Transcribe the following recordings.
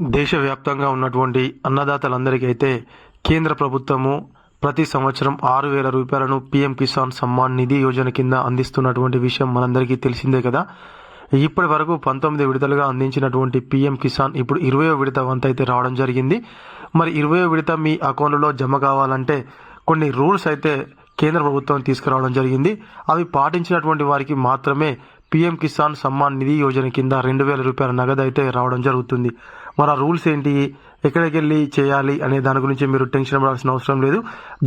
దేశవ్యాప్తంగా ఉన్నటువంటి అన్నదాతలందరికీ అయితే కేంద్ర ప్రభుత్వము ప్రతి సంవత్సరం ఆరు వేల రూపాయలను పీఎం కిసాన్ సమ్మాన్ నిధి యోజన కింద అందిస్తున్నటువంటి విషయం మనందరికీ తెలిసిందే కదా. ఇప్పటి వరకు పంతొమ్మిది విడతలుగా అందించినటువంటి పీఎం కిసాన్ ఇప్పుడు ఇరవయో విడత వంత అయితే రావడం జరిగింది. మరి ఇరవయో విడత మీ అకౌంట్లో జమ కావాలంటే కొన్ని రూల్స్ అయితే కేంద్ర ప్రభుత్వం తీసుకురావడం జరిగింది. అవి పాటించినటువంటి వారికి మాత్రమే పీఎం కిసాన్ సమ్మాన్ నిధి యోజన కింద రెండు వేల రూపాయల నగదు అయితే రావడం జరుగుతుంది. మరి ఆ రూల్స్ ఏంటి? ఎక్కడికి వెళ్ళి చేయాలి అనే దాని గురించి మీరు టెన్షన్ పడాల్సిన అవసరం లేదు.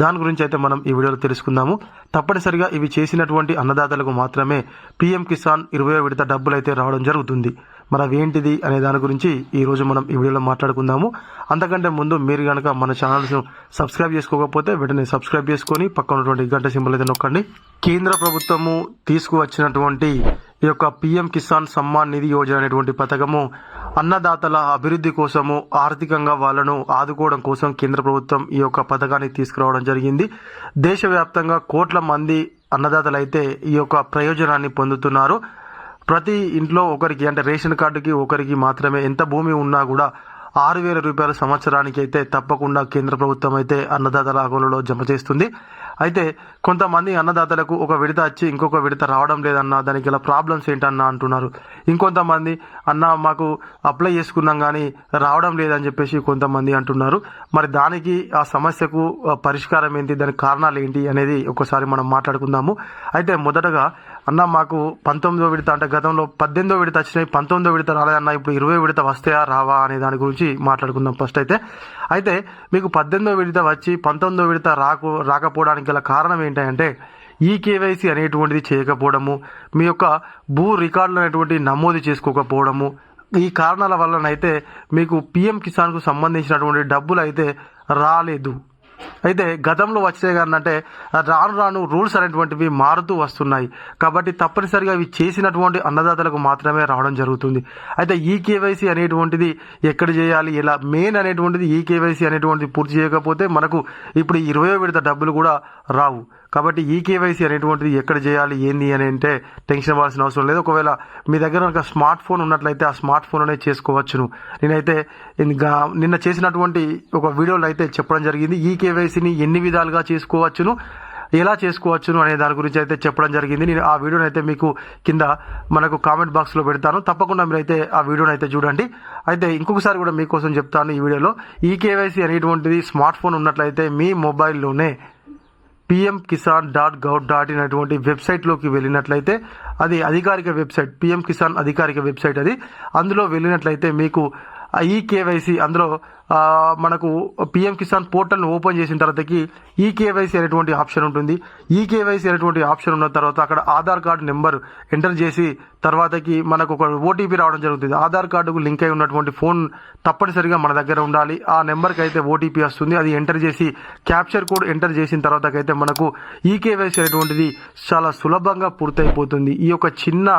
దాని గురించి అయితే మనం ఈ వీడియోలో తెలుసుకుందాము. తప్పనిసరిగా ఇవి చేసినటువంటి అన్నదాతలకు మాత్రమే పీఎం కిసాన్ ఇరవై విడత డబ్బులు అయితే రావడం జరుగుతుంది. మరి అవి ఏంటిది అనే దాని గురించి ఈ రోజు మనం ఈ వీడియోలో మాట్లాడుకుందాము. అంతకంటే ముందు మీరు కనుక మన ఛానల్స్ సబ్స్క్రైబ్ చేసుకోకపోతే వెంటనే సబ్స్క్రైబ్ చేసుకొని పక్కన ఉన్నటువంటి గంట సింబల్ అయితే నొక్కండి. కేంద్ర ప్రభుత్వము తీసుకువచ్చినటువంటి ఈ యొక్క పిఎం కిసాన్ సమ్మాన్ నిధి యోజన అనేటువంటి పథకము అన్నదాతల అభివృద్ధి కోసము ఆర్థికంగా వాళ్ళను ఆదుకోవడం కోసం కేంద్ర ప్రభుత్వం ఈ యొక్క పథకాన్ని తీసుకురావడం జరిగింది. దేశవ్యాప్తంగా కోట్ల మంది అన్నదాతలు అయితే ఈ యొక్క ప్రయోజనాన్ని పొందుతున్నారు. ప్రతి ఇంట్లో ఒకరికి అంటే రేషన్ కార్డుకి ఒకరికి మాత్రమే ఎంత భూమి ఉన్నా కూడా ఆరు వేల రూపాయల సంవత్సరానికి అయితే తప్పకుండా కేంద్ర ప్రభుత్వం అయితే అన్నదాతల అకౌంట్లో జమ చేస్తుంది. అయితే కొంతమంది అన్నదాతలకు ఒక విడత వచ్చి ఇంకొక విడత రావడం లేదన్న దానికి గల ప్రాబ్లమ్స్ ఏంటన్న అంటున్నారు. ఇంకొంతమంది అన్న మాకు అప్లై చేసుకున్నాం కానీ రావడం లేదని చెప్పేసి కొంతమంది అంటున్నారు. మరి దానికి ఆ సమస్యకు పరిష్కారం ఏంటి దానికి కారణాలు ఏంటి అనేది ఒకసారి మనం మాట్లాడుకుందాము. అయితే మొదటగా అన్న మాకు పంతొమ్మిదో విడత అంటే గతంలో పద్దెనిమిదో విడత వచ్చినాయి పంతొమ్మిదో విడత రాలేదన్న ఇప్పుడు ఇరవై విడత వస్తాయా రావా అనే దాని గురించి మాట్లాడుకుందాం ఫస్ట్ అయితే. అయితే మీకు పద్దెనిమిదో విడత వచ్చి పంతొమ్మిదో విడత రాకు రాకపోవడానికి గల కారణం ఏంటంటే ఈ కేవైసీ అనేటువంటిది చేయకపోవడము మీ యొక్క భూ రికార్డులు అనేటువంటి నమోదు చేసుకోకపోవడము ఈ కారణాల వల్లనైతే మీకు పిఎం కిసాన్కు సంబంధించినటువంటి డబ్బులు అయితే రాలేదు. అయితే గతంలో వచ్చే అంటే రాను రాను రూల్స్ అనేటువంటివి మారుతూ వస్తున్నాయి. కాబట్టి తప్పనిసరిగా ఇవి చేసినటువంటి అన్నదాతలకు మాత్రమే రావడం జరుగుతుంది. అయితే ఈ కేవైసీ అనేటువంటిది ఎక్కడ చేయాలి ఎలా మెయిన్ అనేటువంటిది ఈ కేవైసీ అనేటువంటిది పూర్తి చేయకపోతే మనకు ఇప్పుడు ఇరవై విడత డబ్బులు కూడా రావు. కాబట్టి ఈ కేవైసీ అనేటువంటిది ఎక్కడ చేయాలి ఏంది అని అంటే టెన్షన్ అవ్వాల్సిన అవసరం లేదు. ఒకవేళ మీ దగ్గర ఒక స్మార్ట్ ఫోన్ ఉన్నట్లయితే ఆ స్మార్ట్ ఫోన్లోనే చేసుకోవచ్చును. నేనైతే నిన్న చేసినటువంటి ఒక వీడియోలో అయితే చెప్పడం జరిగింది. ఈ కేవైసీని ఎన్ని విధాలుగా చేసుకోవచ్చును ఎలా చేసుకోవచ్చును అనే దాని గురించి అయితే చెప్పడం జరిగింది. నేను ఆ వీడియోని అయితే మీకు కింద మనకు కామెంట్ బాక్స్లో పెడతాను. తప్పకుండా మీరైతే ఆ వీడియోని అయితే చూడండి. అయితే ఇంకొకసారి కూడా మీకోసం చెప్తాను ఈ వీడియోలో. ఈ కేవైసీ అనేటువంటిది స్మార్ట్ ఫోన్ ఉన్నట్లయితే మీ మొబైల్లోనే PM Kisan dot gov dot in అటువంటి వెబ్సైట్లోకి వెళ్ళినట్లయితే అది అధికారిక వెబ్సైట్ పిఎం కిసాన్ అధికారిక వెబ్సైట్ అది. అందులో వెళ్ళినట్లయితే మీకు ఈ కేవైసీ అందులో మనకు పిఎం కిసాన్ పోర్టల్ను ఓపెన్ చేసిన తర్వాతకి ఈ కేవైసీ అనేటువంటి ఆప్షన్ ఉంటుంది. ఈ కేవైసీ అనేటువంటి ఆప్షన్ ఉన్న తర్వాత అక్కడ ఆధార్ కార్డు నెంబర్ ఎంటర్ చేసి తర్వాతకి మనకు ఒక ఓటీపీ రావడం జరుగుతుంది. ఆధార్ కార్డుకు లింక్ అయి ఉన్నటువంటి ఫోన్ తప్పనిసరిగా మన దగ్గర ఉండాలి. ఆ నెంబర్కి అయితే ఓటీపీ వస్తుంది. అది ఎంటర్ చేసి క్యాప్చర్ కోడ్ ఎంటర్ చేసిన తర్వాతకైతే మనకు ఈ కేవైసీ అనేటువంటిది చాలా సులభంగా పూర్తయిపోతుంది. ఈ యొక్క చిన్న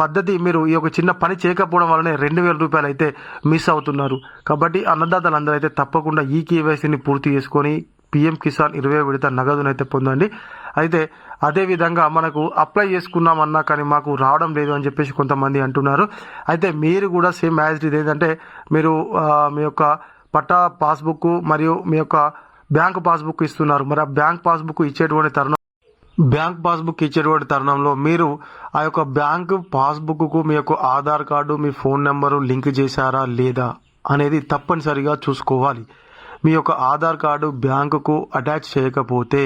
పద్ధతి మీరు ఈ యొక్క చిన్న పని చేయకపోవడం వలనే రెండు వేల రూపాయలు అయితే మిస్ అవుతున్నారు. కాబట్టి అన్నదాతలందరూ అయితే తప్పకుండా ఈ కేవైసీని పూర్తి చేసుకొని పిఎం కిసాన్ ఇరవై విడత నగదును అయితే పొందండి. అయితే అదేవిధంగా మనకు అప్లై చేసుకున్నామన్నా కానీ మాకు రావడం లేదు అని చెప్పేసి కొంతమంది అంటున్నారు. అయితే మీరు కూడా సేమ్ యాజ్ ఇది ఏంటంటే మీరు మీ యొక్క పట్టా పాస్బుక్ మరియు మీ యొక్క బ్యాంక్ పాస్బుక్ ఇస్తున్నారు. మరి ఆ బ్యాంక్ పాస్బుక్ ఇచ్చేటువంటి తరుణం బ్యాంక్ పాస్బుక్ ఇచ్చేటువంటి తరుణంలో మీరు ఆ యొక్క బ్యాంక్ పాస్బుక్కు మీ యొక్క ఆధార్ కార్డు మీ ఫోన్ నెంబరు లింక్ చేశారా లేదా? అనేది తప్పనిసరిగా చూసుకోవాలి. మీ యొక్క ఆధార్ కార్డు బ్యాంకుకు అటాచ్ చేయకపోతే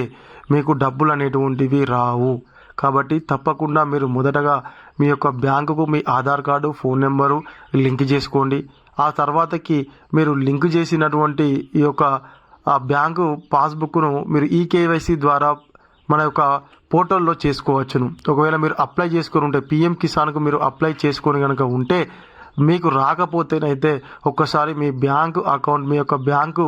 మీకు డబ్బులు అనేటువంటివి రావు. కాబట్టి తప్పకుండా మీరు మొదటగా మీ యొక్క బ్యాంకుకు మీ Aadhaar card phone number link చేసుకోండి. ఆ తర్వాతకి మీరు లింక్ చేసినటువంటి ఈ యొక్క ఆ బ్యాంకు పాస్బుక్ను మీరు ఈ కేవైసీ ద్వారా మన యొక్క పోర్టల్లో చేసుకోవచ్చును. ఒకవేళ మీరు అప్లై చేసుకుని ఉంటే పిఎం కిసాన్కు మీరు అప్లై చేసుకొని కనుక ఉంటే మీకు రాకపోతేనైతే ఒక్కసారి మీ బ్యాంకు అకౌంట్ మీ యొక్క బ్యాంకు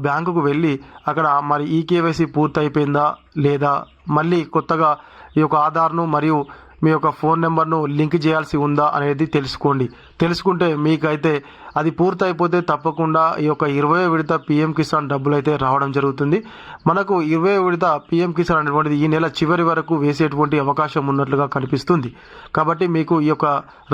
బ్యాంకుకు వెళ్ళి అక్కడ మరి ఈ కేవైసీ పూర్తి అయిపోయిందా లేదా మళ్ళీ కొత్తగా ఈ యొక్క ఆధార్ను మరియు మీ యొక్క ఫోన్ నెంబర్ను లింక్ చేయాల్సి ఉందా అనేది తెలుసుకోండి. తెలుసుకుంటే మీకైతే అది పూర్తయిపోతే తప్పకుండా ఈ యొక్క ఇరవై విడత పిఎం కిసాన్ డబ్బులు అయితే రావడం జరుగుతుంది. మనకు ఇరవై విడత పిఎం కిసాన్ అనేటువంటిది ఈ నెల చివరి వరకు వేసేటువంటి అవకాశం ఉన్నట్లుగా కనిపిస్తుంది. కాబట్టి మీకు ఈ యొక్క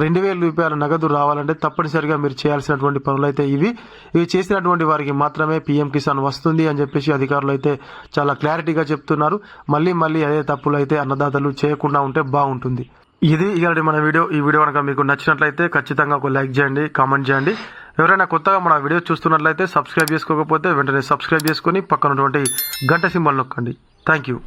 రెండు వేల రూపాయల నగదు రావాలంటే తప్పనిసరిగా మీరు చేయాల్సినటువంటి పనులు అయితే ఇవి. ఇవి చేసినటువంటి వారికి మాత్రమే పిఎం కిసాన్ వస్తుంది అని చెప్పేసి అధికారులు అయితే చాలా క్లారిటీగా చెప్తున్నారు. మళ్ళీ మళ్ళీ అదే తప్పులు అయితే అన్నదాతలు చేయకుండా ఉంటే బాగుంటుంది. ఇది ఇవాళ మన వీడియో. ఈ వీడియో కనుక మీకు నచ్చినట్లయితే ఖచ్చితంగా ఒక లైక్ చేయండి కామెంట్ చేయండి. ఎవరైనా కొత్తగా మన వీడియో చూస్తున్నట్లయితే సబ్స్క్రైబ్ చేసుకోకపోతే వెంటనే సబ్స్క్రైబ్ చేసుకొని పక్కన గంట సింబల్ నొక్కండి. Thank you